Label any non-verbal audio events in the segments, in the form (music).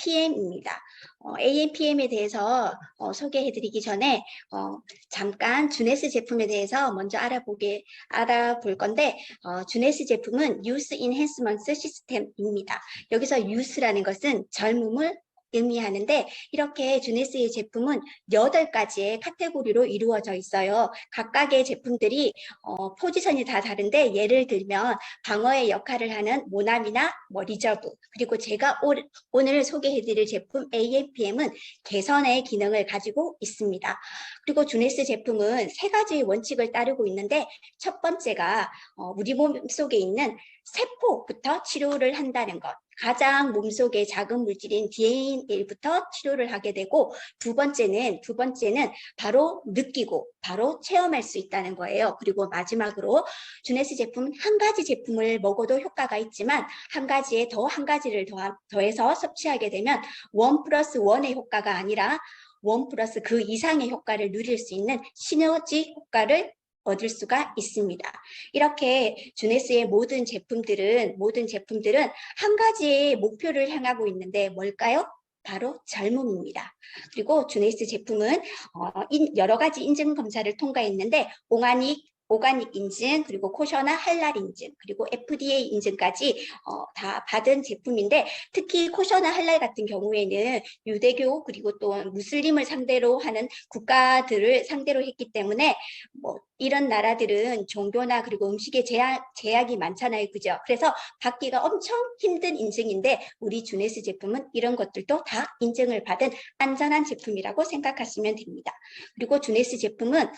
AMPM입니다. 어, AMPM에 대해서 어, 소개해드리기 전에 어, 잠깐 주네스 제품에 대해서 먼저 알아보게 알아볼 건데 어, 주네스 제품은 Youth Enhancement System입니다. 여기서 Youth라는 것은 젊음을 의미하는데 이렇게 주네스의 제품은 여덟 가지의 카테고리로 이루어져 있어요. 각각의 제품들이 어, 포지션이 다 다른데 예를 들면 방어의 역할을 하는 모나미나 뭐 리저브 그리고 제가 오, 오늘 소개해드릴 제품 AMPM은 개선의 기능을 가지고 있습니다. 그리고 주네스 제품은 세 가지의 원칙을 따르고 있는데 첫 번째가 어, 우리 몸 속에 있는 세포부터 치료를 한다는 것. 가장 몸속의 작은 물질인 DNA부터 치료를 하게 되고 두 번째는 두 번째는 바로 느끼고 바로 체험할 수 있다는 거예요. 그리고 마지막으로 주네스 제품 한 가지 제품을 먹어도 효과가 있지만 한 가지에 더 한 가지를 더하, 더해서 섭취하게 되면 원 플러스 원의 효과가 아니라 원 플러스 그 이상의 효과를 누릴 수 있는 시너지 효과를 얻을 수가 있습니다. 이렇게 주네스의 모든 제품들은 모든 제품들은 한 가지의 목표를 향하고 있는데 뭘까요? 바로 젊음입니다. 그리고 주네스 제품은 어, 인, 여러 가지 인증 검사를 통과했는데 오가닉 오가닉 인증, 그리고 코셔나 할랄 인증, 그리고 FDA 인증까지 어, 다 받은 제품인데 특히 코셔나 할랄 같은 경우에는 유대교 그리고 또 무슬림을 상대로 하는 국가들을 상대로 했기 때문에 뭐 이런 나라들은 종교나 그리고 음식에 제약, 제약이 많잖아요. 그죠? 그래서 받기가 엄청 힘든 인증인데 우리 주네스 제품은 이런 것들도 다 인증을 받은 안전한 제품이라고 생각하시면 됩니다. 그리고 주네스 제품은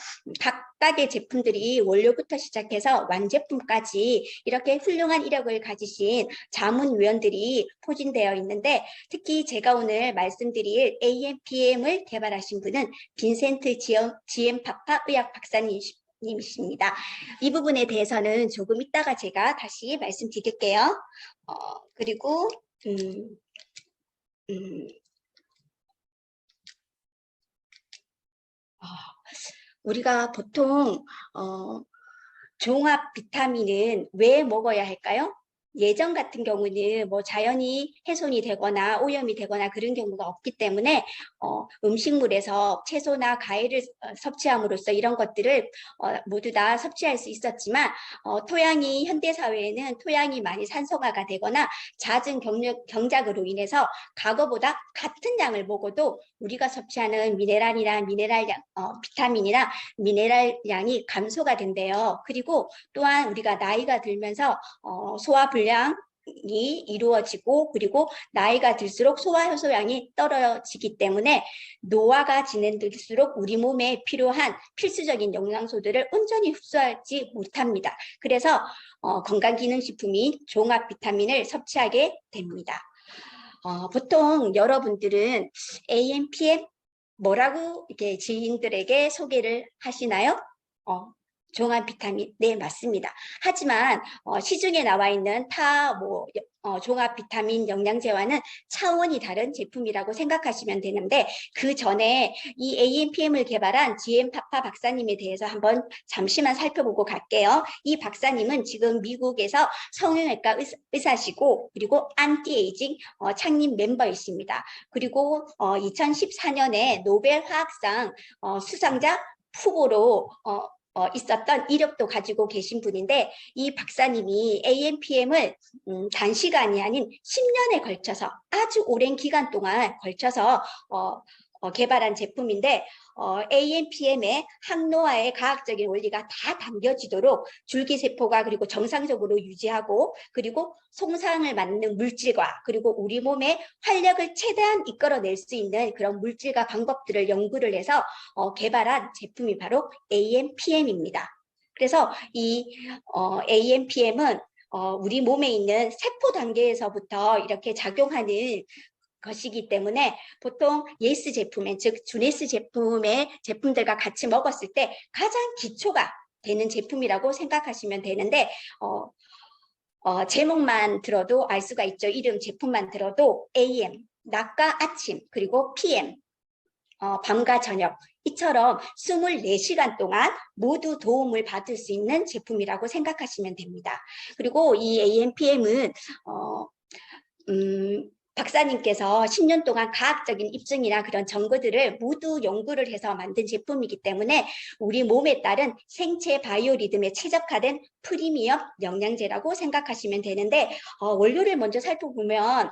각 각의 제품들이 원료부터 시작해서 완제품까지 이렇게 훌륭한 이력을 가지신 자문위원들이 포진되어 있는데 특히 제가 오늘 말씀드릴 AMPM을 개발하신 분은 빈센트 지엠 파파 의학 박사님 님이십니다. 이 부분에 대해서는 조금 이따가 제가 다시 말씀드릴게요. 어, 그리고 음, 음, 어, 우리가 보통 어, 종합 비타민은 왜 먹어야 할까요? 예전 같은 경우는 뭐 자연이 훼손이 되거나 오염이 되거나 그런 경우가 없기 때문에 어, 음식물에서 채소나 과일을 어, 섭취함으로써 이런 것들을 어, 모두 다 섭취할 수 있었지만 어, 토양이 현대 사회에는 토양이 많이 산소화가 되거나 잦은 경력, 경작으로 인해서 과거보다 같은 양을 먹어도 우리가 섭취하는 미네랄이나 미네랄 양, 어, 비타민이나 미네랄 양이 감소가 된대요. 그리고 또한 우리가 나이가 들면서 어, 소화 불 분량이 이루어지고 그리고 나이가 들수록 소화 효소량이 떨어지기 때문에 노화가 진행될수록 우리 몸에 필요한 필수적인 영양소들을 온전히 흡수하지 못합니다. 그래서 어, 건강기능식품인 종합 비타민을 섭취하게 됩니다. 어, 보통 여러분들은 AMPM 뭐라고 이렇게 지인들에게 소개를 하시나요? 어, 종합 비타민 네 맞습니다. 하지만 어, 시중에 나와 있는 타뭐 어, 종합 비타민 영양제와는 차원이 다른 제품이라고 생각하시면 되는데 그 전에 이 AMPM을 개발한 GM 파파 박사님에 대해서 한번 잠시만 살펴보고 갈게요. 이 박사님은 지금 미국에서 성형외과 의사, 시고 그리고 안티에이징 어, 창립 멤버이십니다. 그리고 어, 2014년에 노벨 화학상 어, 수상자 후보로 어, 어, 있었던 이력도 가지고 계신 분인데 이 박사님이 AMPM을 음, 단시간이 아닌 10년에 걸쳐서 아주 오랜 기간 동안 걸쳐서 어, 어, 개발한 제품인데 어, AMPM의 항노화의 과학적인 원리가 다 담겨지도록 줄기세포가 그리고 정상적으로 유지하고 그리고 송상을 맞는 물질과 그리고 우리 몸의 활력을 최대한 이끌어낼 수 있는 그런 물질과 방법들을 연구를 해서 어, 개발한 제품이 바로 AMPM입니다. 그래서 이 어, AMPM은 어, 우리 몸에 있는 세포 단계에서부터 이렇게 작용하는 것이기 때문에 보통 예스 제품에 즉 주네스 제품의 제품들과 같이 먹었을 때 가장 기초가 되는 제품이라고 생각하시면 되는데 어, 어, 제목만 들어도 알 수가 있죠. 이름 제품만 들어도 AM, 낮과 아침, 그리고 PM, 어, 밤과 저녁 이처럼 24시간 동안 모두 도움을 받을 수 있는 제품이라고 생각하시면 됩니다. 그리고 이 AMPM은 어, 음, 박사님께서 10년 동안 과학적인 입증이나 그런 정보들을 모두 연구를 해서 만든 제품이기 때문에 우리 몸에 따른 생체 바이오 리듬에 최적화된 프리미엄 영양제라고 생각하시면 되는데 어, 원료를 먼저 살펴보면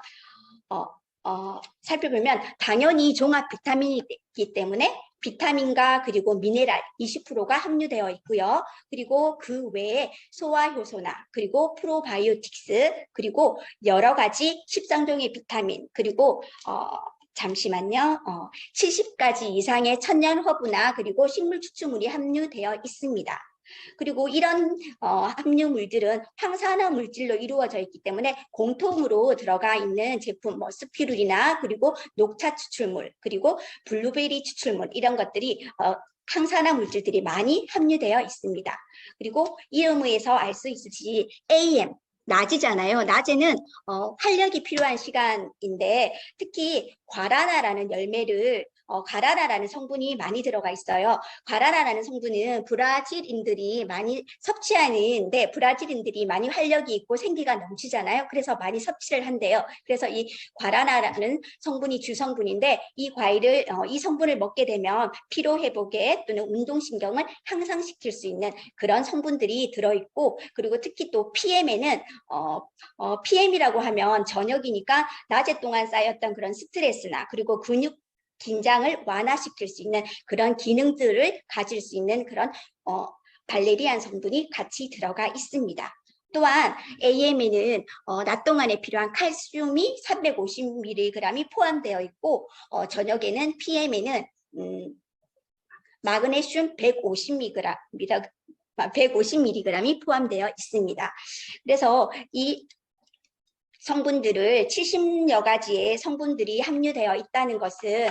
어, 어, 살펴보면 당연히 종합 비타민이기 때문에 비타민과 그리고 미네랄 20%가 함유되어 있고요. 그리고 그 외에 소화 효소나 그리고 프로바이오틱스 그리고 여러 가지 13종의 비타민 그리고 어, 잠시만요. 어, 70가지 이상의 천연 허브나 그리고 식물 추출물이 함유되어 있습니다. 그리고 이런 어, 함유물들은 항산화 물질로 이루어져 있기 때문에 공통으로 들어가 있는 제품, 뭐 스피루리나 그리고 녹차 추출물, 그리고 블루베리 추출물 이런 것들이 어, 항산화 물질들이 많이 함유되어 있습니다. 그리고 이름에서 알 수 있듯이 AM 낮이잖아요. 낮에는 어, 활력이 필요한 시간인데 특히 과라나라는 열매를 어, 가라나라는 성분이 많이 들어가 있어요. 가라나라는 성분은 브라질인들이 많이 섭취하는데 브라질인들이 많이 활력이 있고 생기가 넘치잖아요. 그래서 많이 섭취를 한대요. 그래서 이 과라나라는 성분이 주성분인데 이 과일을 어, 이 성분을 먹게 되면 피로 회복에 또는 운동신경을 향상시킬 수 있는 그런 성분들이 들어있고 그리고 특히 또 PM에는 어, 어, PM이라고 하면 저녁이니까 낮에 동안 쌓였던 그런 스트레스나 그리고 근육 긴장을 완화시킬 수 있는 그런 기능들을 가질 수 있는 그런 어, 발레리안 성분이 같이 들어가 있습니다. 또한 AM에는 어, 낮 동안에 필요한 칼슘이 350mg이 포함되어 있고 어, 저녁에는 PM에는 음, 마그네슘 150mg 150mg이 포함되어 있습니다. 그래서 이 성분들을 70여 가지의 성분들이 함유되어 있다는 것은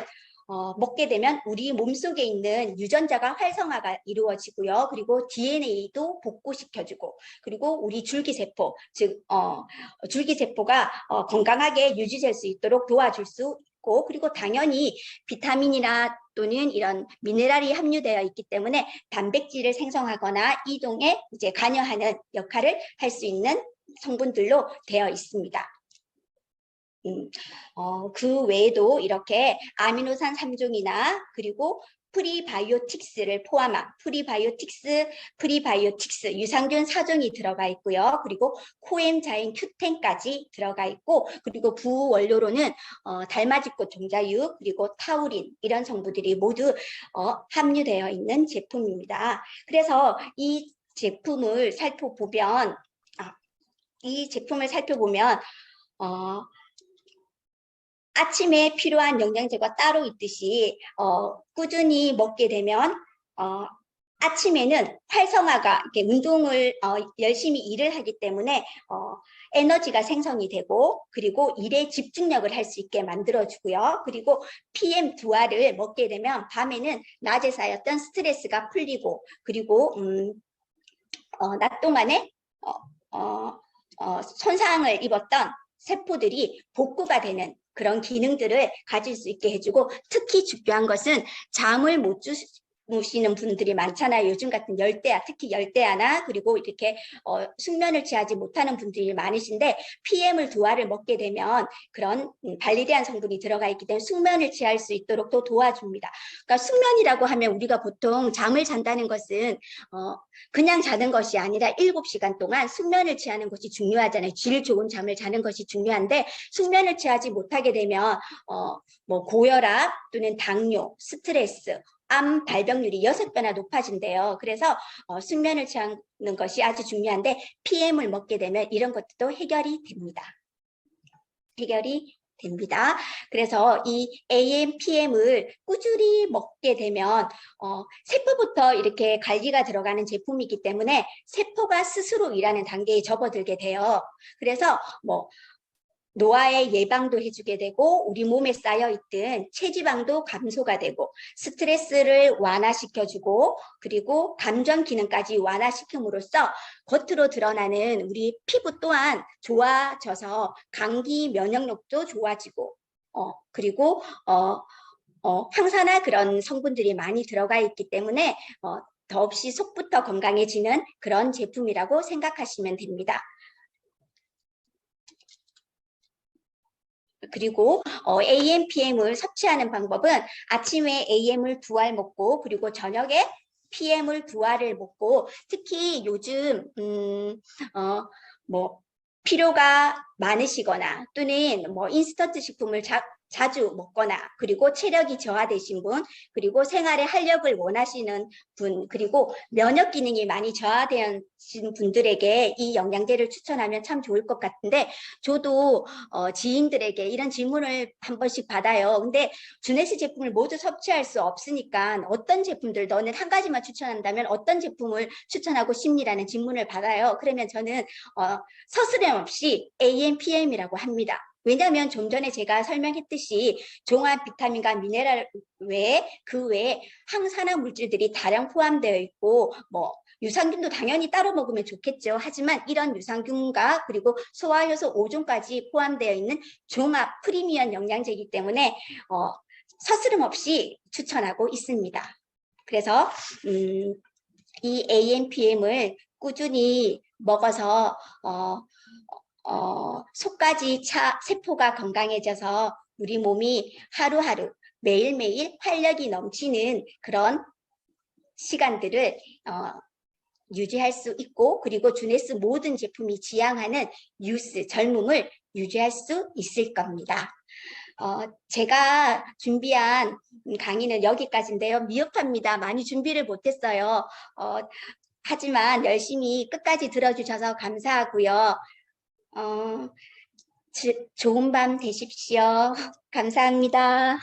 어, 먹게 되면 우리 몸속에 있는 유전자가 활성화가 이루어지고요. 그리고 DNA도 복구시켜주고 그리고 우리 줄기세포 즉 어, 줄기세포가 어, 건강하게 유지될 수 있도록 도와줄 수 있고 그리고 당연히 비타민이나 또는 이런 미네랄이 함유되어 있기 때문에 단백질을 생성하거나 이동에 이제 관여하는 역할을 할 수 있는 성분들로 되어 있습니다. 음, 어, 그 외에도 이렇게 아미노산 3종이나 그리고 프리바이오틱스를 포함한 프리바이오틱스, 프리바이오틱스 유산균 4종이 들어가 있고요. 그리고 코엠자인 큐텐까지 들어가 있고 그리고 부원료로는 어, 달맞이꽃 종자유 그리고 타우린 이런 성분들이 모두 어, 함유되어 있는 제품입니다. 그래서 이 제품을 살펴보면 아, 이 제품을 살펴보면 어, 아침에 필요한 영양제가 따로 있듯이 어, 꾸준히 먹게 되면 어, 아침에는 활성화가 이렇게 운동을 어, 열심히 일을 하기 때문에 어, 에너지가 생성이 되고 그리고 일에 집중력을 할 수 있게 만들어주고요. 그리고 PM2R을 먹게 되면 밤에는 낮에 쌓였던 스트레스가 풀리고 그리고 음, 어, 낮 동안에 어, 어, 어, 손상을 입었던 세포들이 복구가 되는 그런 기능들을 가질 수 있게 해주고 특히 중요한 것은 잠을 못 주, 무시는 분들이 많잖아요. 요즘 같은 열대야, 특히 열대야나 그리고 이렇게 어, 숙면을 취하지 못하는 분들이 많으신데 PM을 두 알을 먹게 되면 그런 음, 발리데한 성분이 들어가 있기 때문에 숙면을 취할 수 있도록 또 도와줍니다. 그러니까 숙면이라고 하면 우리가 보통 잠을 잔다는 것은 어, 그냥 자는 것이 아니라 7시간 동안 숙면을 취하는 것이 중요하잖아요. 질 좋은 잠을 자는 것이 중요한데 숙면을 취하지 못하게 되면 어, 뭐 고혈압 또는 당뇨, 스트레스, 암 발병률이 여섯 배나 높아진대요. 그래서 어, 숙면을 취하는 것이 아주 중요한데 PM을 먹게 되면 이런 것도 해결이 됩니다. 해결이 됩니다. 그래서 이 AM, PM을 꾸준히 먹게 되면 어, 세포부터 이렇게 관리가 들어가는 제품이기 때문에 세포가 스스로 일하는 단계에 접어들게 돼요. 그래서 뭐 노화의 예방도 해주게 되고 우리 몸에 쌓여 있던 체지방도 감소가 되고 스트레스를 완화시켜주고 그리고 감정 기능까지 완화시킴으로써 겉으로 드러나는 우리 피부 또한 좋아져서 감기 면역력도 좋아지고 어 그리고 어, 어 항산화 그런 성분들이 많이 들어가 있기 때문에 어, 더없이 속부터 건강해지는 그런 제품이라고 생각하시면 됩니다. 그리고 어, AM, PM을 섭취하는 방법은 아침에 AM을 두 알 먹고 그리고 저녁에 PM을 두 알을 먹고 특히 요즘 음, 어, 뭐 필요가 많으시거나 또는 뭐 인스턴트 식품을 자, 자주 먹거나 그리고 체력이 저하되신 분 그리고 생활에 활력을 원하시는 분 그리고 면역 기능이 많이 저하되신 분들에게 이 영양제를 추천하면 참 좋을 것 같은데 저도 어, 지인들에게 이런 질문을 한 번씩 받아요. 근데 주네스 제품을 모두 섭취할 수 없으니까 어떤 제품들 너는 한 가지만 추천한다면 어떤 제품을 추천하고 싶니라는 질문을 받아요. 그러면 저는 어, 서스럼 없이 AM, PM이라고 합니다. 왜냐하면 좀 전에 제가 설명했듯이 종합 비타민과 미네랄 외에 그 외에 항산화 물질들이 다량 포함되어 있고 뭐 유산균도 당연히 따로 먹으면 좋겠죠. 하지만 이런 유산균과 그리고 소화효소 5종까지 포함되어 있는 종합 프리미엄 영양제이기 때문에 어, 서스름 없이 추천하고 있습니다. 그래서 음, 이 AMPM을 꾸준히 먹어서 어, 어, 속까지 차, 세포가 건강해져서 우리 몸이 하루하루 매일매일 활력이 넘치는 그런 시간들을 어, 유지할 수 있고 그리고 주네스 모든 제품이 지향하는 유스 젊음을 유지할 수 있을 겁니다. 어, 제가 준비한 강의는 여기까지인데요. 미흡합니다. 많이 준비를 못했어요. 어, 하지만 열심히 끝까지 들어주셔서 감사하고요. 어, 지- 좋은 밤 되십시오. (laughs) 감사합니다.